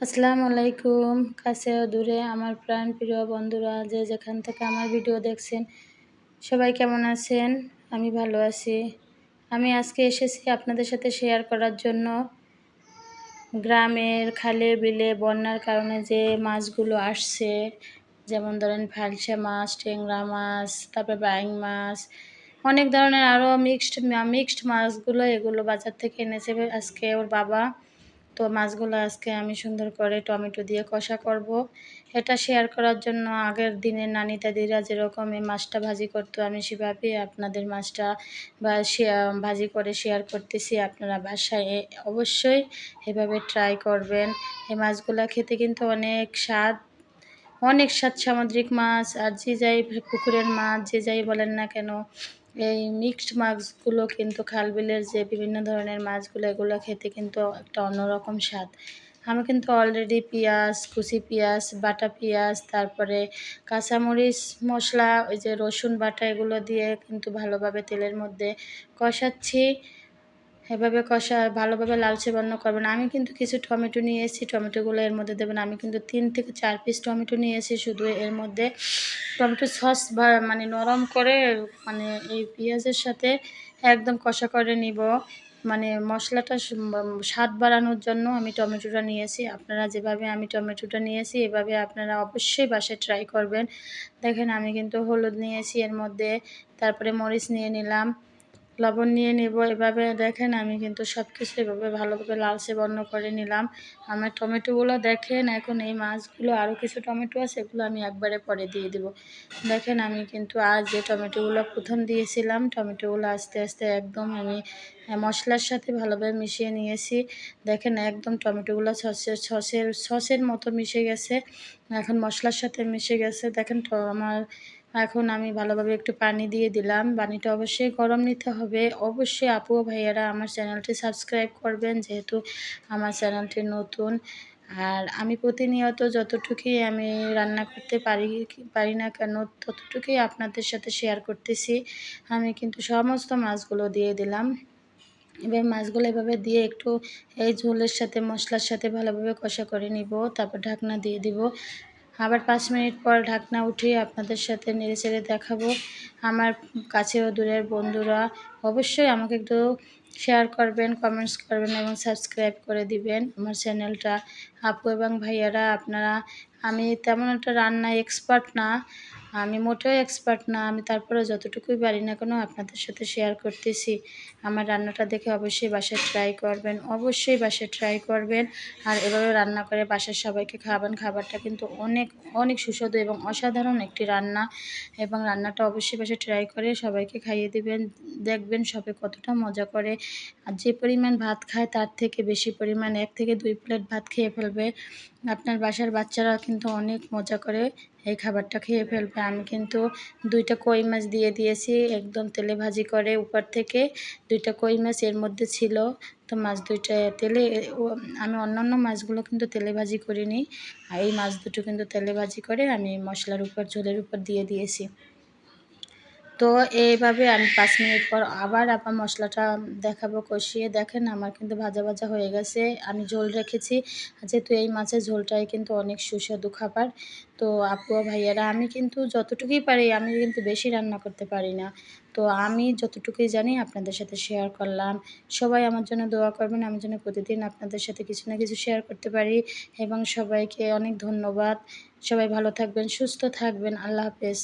আসসালামু আলাইকুম। কাছে দূরে আমার প্রাণ প্রিয় বন্ধুরা যে যেখান থেকে আমার ভিডিও দেখছেন, সবাই কেমন আছেন? আমি ভালো আছি। আমি আজকে এসেছি আপনাদের সাথে শেয়ার করার জন্য। গ্রামের খালে বিলে বন্যার কারণে যে মাছগুলো আসছে, যেমন ধরেন ফালসা মাছ টেংরা মাছ, তারপরে বাইং মাছ, অনেক ধরনের আরও মিক্সড মিক্সড মাছগুলো এগুলো বাজার থেকে এনেছে আজকে ওর বাবা। তো মাছগুলো আজকে আমি সুন্দর করে টমেটো দিয়ে কষা করব। এটা শেয়ার করার জন্য আগের দিনের নানি দাদিরা যেরকম এই মাছটা ভাজি করতো, আমি সেভাবে আপনাদের মাছটা বা ভাজি করে শেয়ার করতেছি আপনারা বাসায় অবশ্যই এভাবে ট্রাই করবেন এই মাছগুলো খেতে কিন্তু অনেক স্বাদ অনেক স্বাদ সামুদ্রিক মাছ আর যে যাই পুকুরের মাছ, যে যাই বলেন না কেন এই মিক্সড মাছগুলো কিন্তু খাল বিলের যে বিভিন্ন ধরনের মাছগুলো, এগুলো খেতে কিন্তু একটা অন্যরকম স্বাদ। আমি কিন্তু অলরেডি পেঁয়াজ, কুচি পেঁয়াজ, বাটা পেঁয়াজ, তারপরে কাঁচামরিচ মশলা, ওই যে রসুন বাটা, এগুলো দিয়ে কিন্তু ভালোভাবে তেলের মধ্যে কষাচ্ছি। এভাবে কষা ভালোভাবে লালচে বর্ণ করবেন আমি কিন্তু কিছু টমেটো নিয়ে এসেছি, টমেটোগুলো এর মধ্যে দেবেন। আমি কিন্তু তিন থেকে চার পিস টমেটো নিয়ে এসেছি শুধু এর মধ্যে। টমেটো সস মানে নরম করে মানে এই পেঁয়াজের সাথে একদম কষা করে নিব। মানে মশলাটা স্বাদ বাড়ানোর জন্য আমি টমেটোটা নিয়েছি আপনারা যেভাবে আমি টমেটোটা নিয়েছি এভাবে আপনারা অবশ্যই বাসায় ট্রাই করবেন। দেখেন আমি কিন্তু হলুদ নিয়েছি এর মধ্যে। তারপরে মরিচ নিয়ে নিলাম। লবণ নিয়ে নেব এভাবে। দেখেন, আমি কিন্তু সব কিছু এভাবে ভালোভাবে লালচে বর্ণ করে নিলাম। আমার টমেটোগুলো দেখেন, এখন এই মাছগুলো আরও কিছু টমেটো আছে, এগুলো আমি একবারে পরে দিয়ে দিব। দেখেন, আমি কিন্তু আজ যে টমেটোগুলো প্রথম দিয়েছিলাম, টমেটোগুলো আস্তে আস্তে একদম আমি মশলার সাথে ভালোভাবে মিশিয়ে নিয়েছি। দেখেন, একদম টমেটোগুলো সসের সসের সসের মতো মিশে গেছে। এখন মশলার সাথে মিশে গেছে। দেখেন আমার এখন আমি ভালোভাবে একটু পানি দিয়ে দিলাম। পানিটা অবশ্যই গরম নিতে হবে। অবশ্যই আপু ভাইয়ারা আমার চ্যানেলটি সাবস্ক্রাইব করবেন যেহেতু আমার চ্যানেলটি নতুন। আর আমি প্রতিনিয়ত যতটুকুই আমি রান্না করতে পারি পারি না কেন ততটুকুই আপনাদের সাথে শেয়ার করতেছি। আমি কিন্তু সমস্ত মাছগুলো দিয়ে দিলাম। এবার মাছগুলো এভাবে দিয়ে একটু এই ঝোলের সাথে, মশলার সাথে ভালোভাবে কষা করে নিব। তারপর ঢাকনা দিয়ে দিব। আবার পাঁচ মিনিট পর ঢাকনা উঠিয়ে আপনাদের সাথে নেড়ে চেড়ে দেখাবো। আমার কাছে ও দূরের বন্ধুরা অবশ্যই আমাকে একটু শেয়ার করবেন কমেন্টস করবেন এবং সাবস্ক্রাইব করে দিবেন। আমার চ্যানেলটা আপু এবং ভাইয়ারা, আপনারা, আমি তেমন একটা রান্না এক্সপার্ট না। আমি মোটেও এক্সপার্ট না, আমি তারপরে যতটুকুই পারি না কেন আপনাদের সাথে শেয়ার করতেছি। আমার রান্নাটা দেখে অবশ্যই বাসায় ট্রাই করবেন, অবশ্যই বাসায় ট্রাই করবেন। আর এভাবে রান্না করে বাসার সবাইকে খাবেন খাবারটা কিন্তু অনেক অনেক সুস্বাদু এবং অসাধারণ একটি রান্না। এবং রান্নাটা অবশ্যই বাসায় ট্রাই করে সবাইকে খাইয়ে দিবেন, দেখবেন সবে কতটা মজা করে। আর যে পরিমাণ ভাত খায় তার থেকে বেশি পরিমাণ এক থেকে দুই প্লেট ভাত খেয়ে ফেলবে। আপনার বাসার বাচ্চারা কিন্তু অনেক মজা করে এই খাবারটা খেয়ে ফেলবে। আমি কিন্তু দুইটা কই মাছ দিয়ে দিয়েছি, একদম তেলে ভাজি করে উপর থেকে। দুইটা কই মাছ এর মধ্যে ছিল, তো মাছ দুইটা তেলে আমি অন্যান্য মাছগুলো কিন্তু তেলে ভাজি করিনি। এই মাছ দুটো কিন্তু তেলে ভাজি করে আমি মশলার উপর, ঝোলের উপর দিয়ে দিয়েছি। তো এইভাবে আমি পাঁচ মিনিট পর আবার আবার মশলাটা দেখাবো, কষিয়ে দেখেন আমার কিন্তু ভাজা ভাজা হয়ে গেছে। আমি ঝোল রেখেছি, যেহেতু এই মাছের ঝোলটাই কিন্তু অনেক সুস্বাদু খাবার। তো আপু ভাইয়ারা, আমি কিন্তু যতটুকুই পারি, আমি কিন্তু বেশি রান্না করতে পারি না। তো আমি যতটুকুই জানি আপনাদের সাথে শেয়ার করলাম। সবাই আমার জন্য দোয়া করবেন, আমি যেন প্রতিদিন আপনাদের সাথে কিছু না কিছু শেয়ার করতে পারি। এবং সবাইকে অনেক ধন্যবাদ। সবাই ভালো থাকবেন, সুস্থ থাকবেন। আল্লাহ হাফেজ।